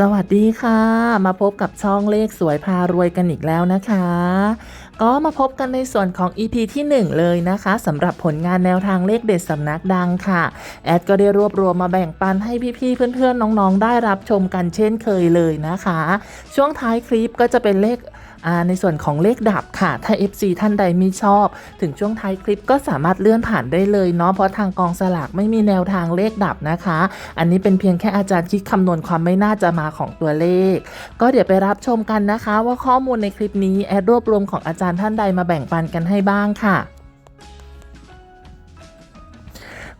สวัสดีค่ะ มาพบกับช่องเลขสวยพารวยกันอีกแล้วนะคะ ก็มาพบกันในส่วนของ EP ที่ 1 เลยนะคะสำหรับผลงานแนวทางเลขเด็ดสำนักดังค่ะ แอดก็ได้รวบรวมมาแบ่งปันให้พี่ๆเพื่อนๆน้องๆ ได้รับชมกันเช่นเคยเลยนะคะ ช่วงท้ายคลิปก็จะเป็นเลข ในส่วนของเลขดับค่ะ ถ้า FC ท่านใดไม่ชอบ ถึงช่วงท้ายคลิปก็สามารถเลื่อนผ่านได้เลยเนาะเพราะทางกองสลากไม่มีแนวทางเลขดับนะคะ อันนี้เป็นเพียงแค่อาจารย์คิดคำนวณความไม่น่าจะมาของตัวเลข ก็เดี๋ยวไปรับชมกันนะคะ ว่าข้อมูลในคลิปนี้แอดรวบรวมของอาจารย์ท่านใดมาแบ่งปันกันให้บ้างค่ะ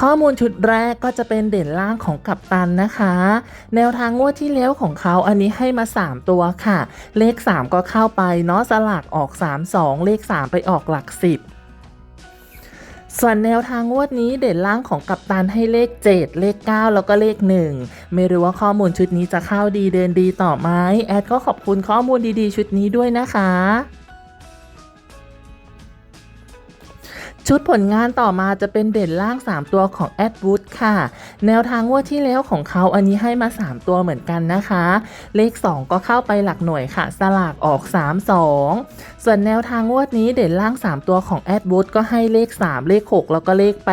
ข้อมูลชุดแรกก็จะเป็นเด่นล่างของกัปตันนะคะ แนวทางงวดที่แล้วของเขาอันนี้ให้มา 3 ตัวค่ะ เลข 3 ก็เข้าไปเนาะสลากออก 3 2 เลข 3 ไปออกหลัก 10ส่วนแนวทางงวดนี้เด่นล่างของกัปตันให้เลข 7 เลข 9 แล้วก็เลข 1 ไม่รู้ว่าข้อมูลชุดนี้จะเข้าดีเดินดีต่อไหมแอดก็ขอบคุณข้อมูลดีๆ ชุดนี้ด้วยนะคะ ชุดผลงานต่อมาจะเป็นเด่นล่าง 3 ตัวของแอดวูดค่ะ แนวทางงวดที่แล้วของเขาอันนี้ให้มา 3 ตัวเหมือนกันนะคะ เลข 2 ก็เข้าไปหลักหน่วยค่ะ สลากออก 3 2 ส่วนแนวทางงวดนี้เด่นล่าง 3 ตัวของแอดวูดก็ให้เลข 3 เลข 6 แล้วก็เลข 8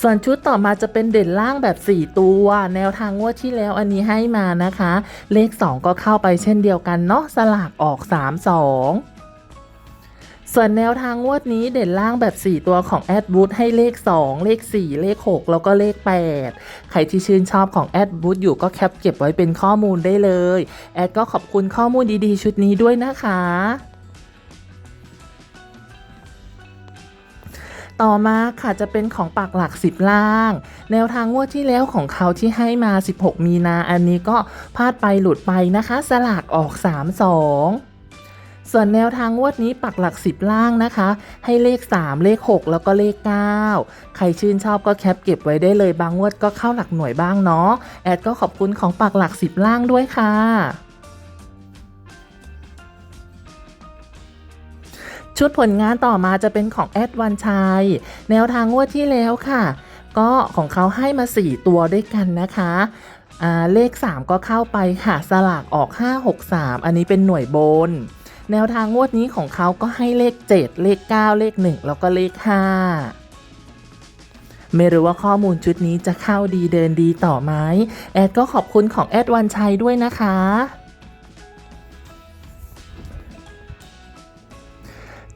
ส่วนชุดต่อมาจะเป็นเด่นล่างแบบ 4 ตัว แนวทางงวดที่แล้วอันนี้ให้มานะคะ เลข 2 ก็เข้าไปเช่นเดียวกันเนาะสลากออก 3 2 ส่วนแนวทางงวดนี้เด่นล่างแบบ 4 ตัวของแอดบูธให้เลข 2 เลข 4 เลข 6 แล้วก็เลข 8 ใครที่ชื่นชอบของแอดบูธอยู่ก็แคปเก็บไว้เป็นข้อมูลได้เลย แอดก็ขอบคุณข้อมูลดีๆ ชุดนี้ด้วยนะคะต่อมาค่ะจะเป็นของปากหลัก 10 ล่าง แนวทางงวดที่แล้วของเขาที่ให้มา 16 มีนาอันนี้ก็พลาดไปหลุดไปนะคะ สลากออก 3 2 ส่วนแนวทางงวดนี้ปักหลัก 10 ล่างนะคะ ให้เลข 3 เลข 6 แล้วก็เลข 9 ใครชื่นชอบก็แคปเก็บไว้ได้เลยบางงวดก็เข้าหลักหน่วยบ้างเนาะแอดก็ขอบคุณของปักหลัก 10 ล่างด้วยค่ะชุดผลงานต่อมาจะเป็นของแอดวันชัย แนวทางงวดที่แล้วค่ะ ก็ของเขาให้มา 4 ตัวด้วยกันนะคะเลข 3 ก็เข้าไปค่ะ สลากออก 563 อันนี้เป็นหน่วยบน แนวทางงวดนี้ของเขาก็ให้เลข 7 เลข 9 เลข 1 แล้วก็เลข 5ไม่รู้ว่าข้อมูลชุดนี้จะเข้าดีเดินดีต่อไหมแอดก็ขอบคุณของแอดวันชัยด้วยนะคะ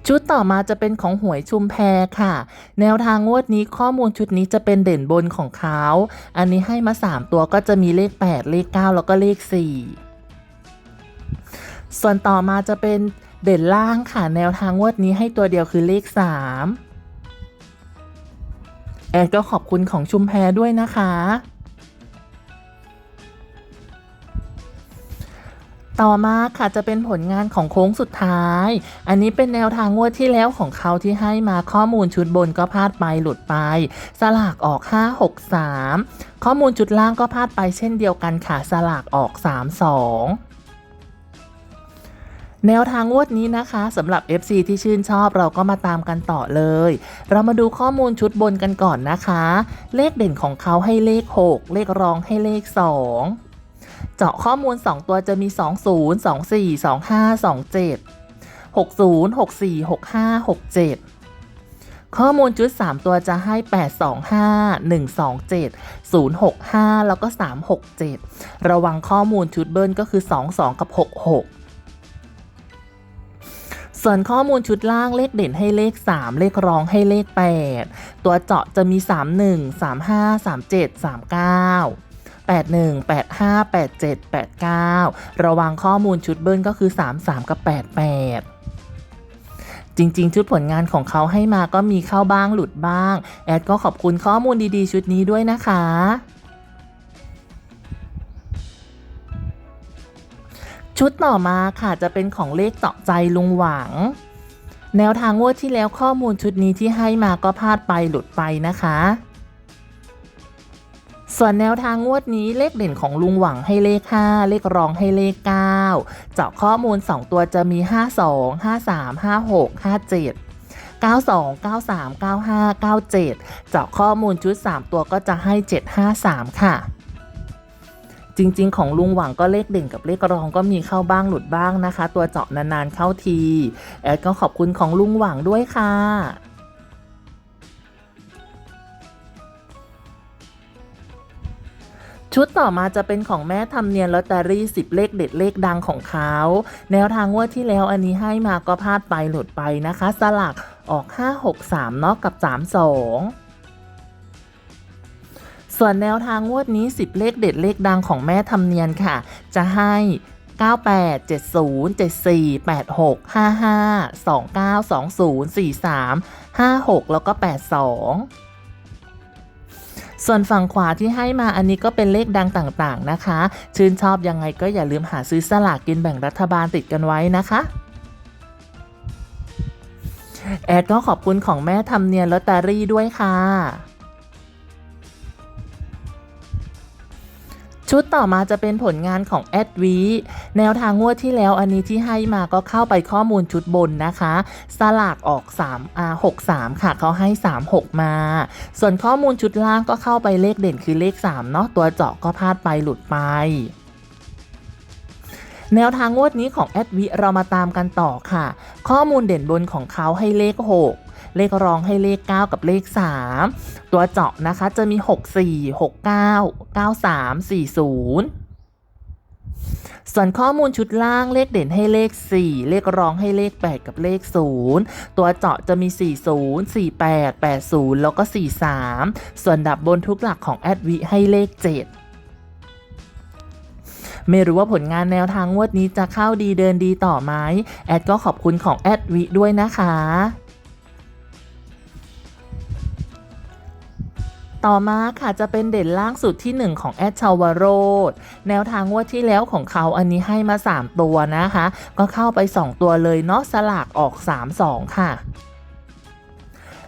ชุดต่อมาจะเป็นของหวยชุมแพค่ะ แนวทางงวดนี้ข้อมูลชุดนี้จะเป็นเด่นบนของเขา อันนี้ให้มา 3 ตัวก็จะมีเลข 8 เลข 9 แล้วก็เลข 4 ส่วนต่อมาจะเป็นเด่นล่างค่ะแนวทางงวดนี้ให้ตัวเดียวคือเลข 3 แอดก็ขอบคุณของชุมแพด้วยนะคะ ต่อมาค่ะจะเป็นผลงานของโค้งสุดท้าย อันนี้เป็นแนวทางงวดที่แล้วของเขาที่ให้มาข้อมูลชุดบนก็พลาดไปหลุดไป สลากออก 563 ข้อมูลชุดล่างก็พลาดไปเช่นเดียวกันค่ะสลากออก 32 แนวทางงวดนี้นะคะสำหรับ FC ที่ชื่นชอบเราก็มาตามกันต่อเลย เรามาดูข้อมูลชุดบนกันก่อนนะคะ เลขเด่นของเขาให้เลข 6 เลขรองให้เลข 2 เจาะข้อมูล 2 ตัวจะมี 20 24 25 27 60 64 65 67 ข้อมูลชุด 3 ตัวจะให้ 825 127 065 แล้วก็ 367 ระวังข้อมูลชุดเบิ้ลก็คือ 22 กับ 66 ส่วนข้อมูลชุดล่างเลขเด่นให้เลข 3 เลขรองให้เลข 8 ตัวเจาะจะมี 31 35 37 39 81 85 87 89 ระวังข้อมูลชุดเบิ้ลก็คือ 33 กับ 88จริงๆ ชุดผลงานของเขาให้มาก็มีเข้าบ้างหลุดบ้าง แอดก็ขอบคุณข้อมูลดีๆ ชุดนี้ด้วยนะคะ ชุดต่อมาค่ะจะเป็นของเลขเจาะใจลุงหวัง แนวทางงวดที่แล้วข้อมูลชุดนี้ที่ให้มาก็พลาดไปหลุดไปนะคะ ส่วนแนวทางงวดนี้เลขเด่นของลุงหวังให้เลข 5 เลขรองให้เลข 9 เจาะข้อมูล 2 ตัวจะมี 52 53 56 57 92 93 95 97 เจาะข้อมูลชุด 3 ตัวก็จะให้ 753 ค่ะ จริง ๆ ของลุงหวังก็เลขเด่นกับเลขรองก็มีเข้าบ้างหลุดบ้างนะคะ ตัวเจาะนานๆเข้าที แอดก็ขอบคุณของลุงหวังด้วยค่ะชุดต่อมาจะเป็นของแม่ทำเนียนลอตเตอรี่10เลขเด็ดเลขดังของเขา แนวทางงวดที่แล้วอันนี้ให้มาก็พลาดไปหลุดไปนะคะ สลักออก 563เนาะกับ 32 ส่วนแนวทางงวดนี้ 10 เลขเด็ดเลขดังของแม่ทำเนียนค่ะ จะให้ 98 70 74 86 55 29 20 43 56 แล้วก็ 82ส่วนฝั่งขวาที่ให้มาอันนี้ก็เป็นเลขดังต่างๆนะคะ ชื่นชอบยังไงก็อย่าลืมหาซื้อสลากกินแบ่งรัฐบาลติดกันไว้นะคะ แอดก็ขอบคุณของแม่ทำเนียนลอตเตอรี่ด้วยค่ะ ชุดต่อมาจะเป็นผลงานของแอดวีแนวทางงวดที่แล้วอันนี้ที่ให้มาก็เข้าไปข้อมูลชุดบนนะคะ สลากออก3อ่า63 ค่ะเขาให้ 36 มา ส่วนข้อมูลชุดล่างก็เข้าไปเลขเด่นคือเลข 3 เนาะตัวเจาะก็พลาดไปหลุดไปแนวทางงวดนี้ของแอดวิเรามาตามกันต่อค่ะ ข้อมูลเด่นบนของเขาให้เลข 6 เลขรองให้เลข 9 กับเลข 3 ตัวเจาะนะคะจะมี 64 69 93 40ส่วนข้อมูลชุดล่างเลขเด่นให้เลข 4 เลขรองให้เลข 8 กับเลข 0 ตัวเจาะจะมี 40 48 80 แล้วก็ 43 ส่วนดับบนทุกหลักของแอดวิให้เลข 7ไม่รู้ว่าผลงานแนวทางงวดนี้จะเข้าดีเดินดีต่อไหมแอดก็ขอบคุณของแอดวิด้วยนะคะ ต่อมาค่ะจะเป็นเด่นล่างสุดที่ 1 ของแอดชาวโรดแนวทางงวดที่แล้วของเขาอันนี้ให้มา 3 ตัวนะคะ ก็เข้าไป 2 ตัวเลยเนาะสลากออก 3-2 ค่ะ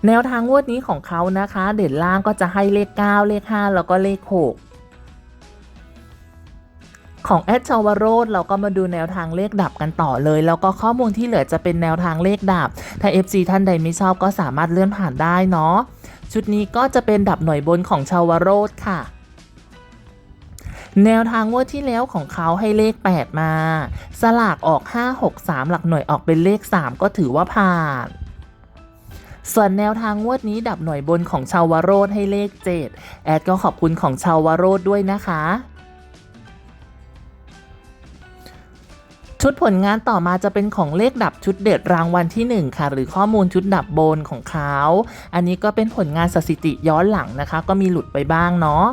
แนวทางงวดนี้ของเขานะคะ เด่นล่างก็จะให้เลข 9 เลข 5 แล้วก็เลข 6 ของแอดชาวโรดเราก็มาดูแนวทางเลขดับกันต่อเลย แล้วก็ข้อมูลที่เหลือจะเป็นแนวทางเลขดับ ถ้า FC ท่านใดไม่ชอบก็สามารถเลื่อนผ่านได้เนาะ ชุดนี้ก็จะเป็นดับหน่อยบนของชาวโรดค่ะ แนวทางงวดที่แล้วของเขาให้เลข 8 มา สลากออก 5 6 3 หลักหน่วยออกเป็นเลข 3 ก็ถือว่าผ่าน ส่วนแนวทางงวดนี้ดับหน่อยบนของชาวโรดให้เลข 7 แอดก็ขอบคุณของชาวโรดด้วยนะคะ ชุดผลงานต่อมาจะเป็นของเลขดับชุดเด็ดรางวัลที่ 1 ค่ะ หรือข้อมูลชุดดับโบนของเขา อันนี้ก็เป็นผลงานสถิติย้อนหลังนะคะ ก็มีหลุดไปบ้างเนาะ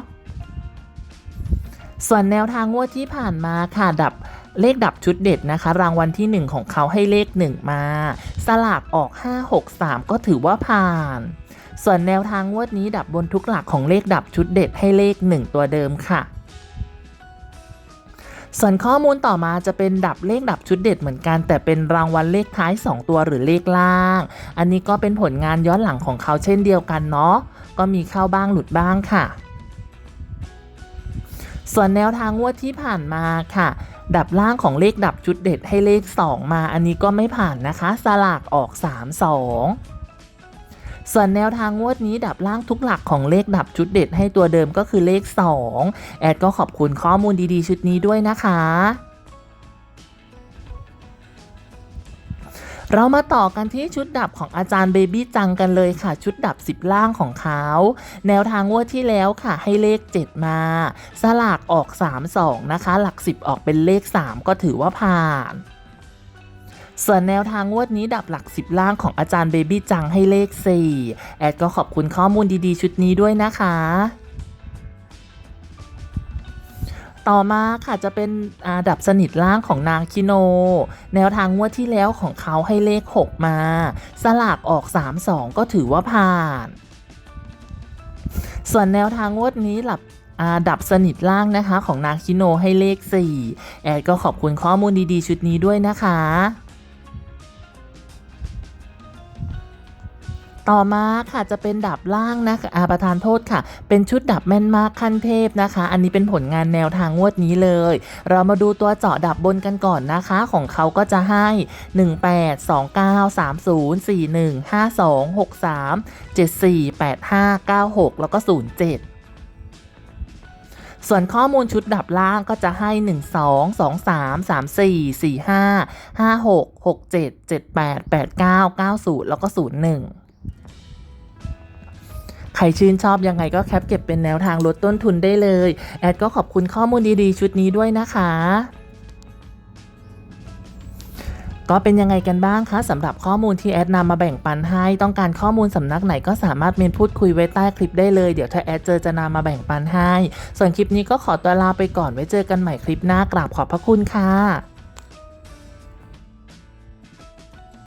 ส่วนแนวทางงวดที่ผ่านมาค่ะดับเลขดับชุดเด็ดนะคะ รางวัลที่ 1 ของเขาให้เลข 1 มา สลากออก 5 6 3 ก็ถือว่าผ่าน ส่วนแนวทางงวดนี้ดับบนทุกหลักของเลขดับชุดเด็ดให้เลข 1 ตัวเดิมค่ะ ส่วนข้อมูลต่อมาจะเป็นดับเลขดับชุดเด็ดเหมือนกัน แต่เป็นรางวัลเลขท้าย 2 ตัวหรือเลขล่าง อันนี้ก็เป็นผลงานย้อนหลังของเขาเช่นเดียวกันเนาะก็มีเข้าบ้างหลุดบ้างค่ะ ส่วนแนวทางงวดที่ผ่านมาค่ะ ดับล่างของเลขดับชุดเด็ดให้เลข 2 มา อันนี้ก็ไม่ผ่านนะคะ สลากออก 3 2 ส่วนแนวทางงวดนี้ดับล่างทุกหลักของเลขดับชุดเด็ดให้ตัวเดิมก็คือเลข 2 แอดก็ขอบคุณข้อมูลดีๆ ชุดนี้ด้วยนะคะเรามาต่อกันที่ชุดดับของอาจารย์เบบี้จังกันเลยค่ะ ชุดดับ 10 ล่างของเขา แนวทางงวดที่แล้วค่ะ ให้เลข 7 มา สลากออก 3 2 นะคะ หลัก 10 ออกเป็นเลข 3 ก็ถือว่าผ่าน ส่วนแนวทางงวดนี้ดับหลัก 10 ล่างของอาจารย์เบบี้จังให้เลข 4 แอดก็ขอบคุณข้อมูลดีๆ ชุดนี้ด้วยนะคะ ต่อมาค่ะจะเป็นดับสนิทล่างของนางคิโน แนวทางงวดที่แล้วของเขาให้เลข 6 มา สลากออก 3 2 ก็ถือว่าผ่าน ส่วนแนวทางงวดนี้หลับดับสนิทล่างนะคะของนางคิโนให้เลข 4 แอดก็ขอบคุณข้อมูลดีๆ ชุดนี้ด้วยนะคะ ต่อมาค่ะจะเป็นดับล่างนะคะอาประทานโทษค่ะ เป็นชุดดับแม่นมากขั้นเทพนะคะ อันนี้เป็นผลงานแนวทางงวดนี้เลย เรามาดูตัวเจาะดับบนกันก่อนนะคะ ของเขาก็จะให้ 18 29 30 41 52 63 74 85 96 แล้วก็ 07ส่วนข้อมูลชุดดับล่างก็จะให้ 1 2 2 3 3 4 4 5 5 6 6 7 7 8 8 9 9 0 แล้วก็ 01 รชื่นชอบยังไงก็แคปเก็บเป็นแนวทางลดต้นทุนได้เลย แอดก็ขอบคุณข้อมูลดีๆ ชุดนี้ด้วยนะคะก็เป็นยังไงกันบ้างคะสำหรับข้อมูลที่แอดนำมาแบ่งปันให้ ต้องการข้อมูลสำนักไหนก็สามารถเมนพูดคุยไว้ใต้คลิปได้เลย เดี๋ยวถ้าแอดเจอจะนำมาแบ่งปันให้ ส่วนคลิปนี้ก็ขอตัวลาไปก่อนไว้เจอกันใหม่คลิปหน้ากราบขอบพระคุณค่ะ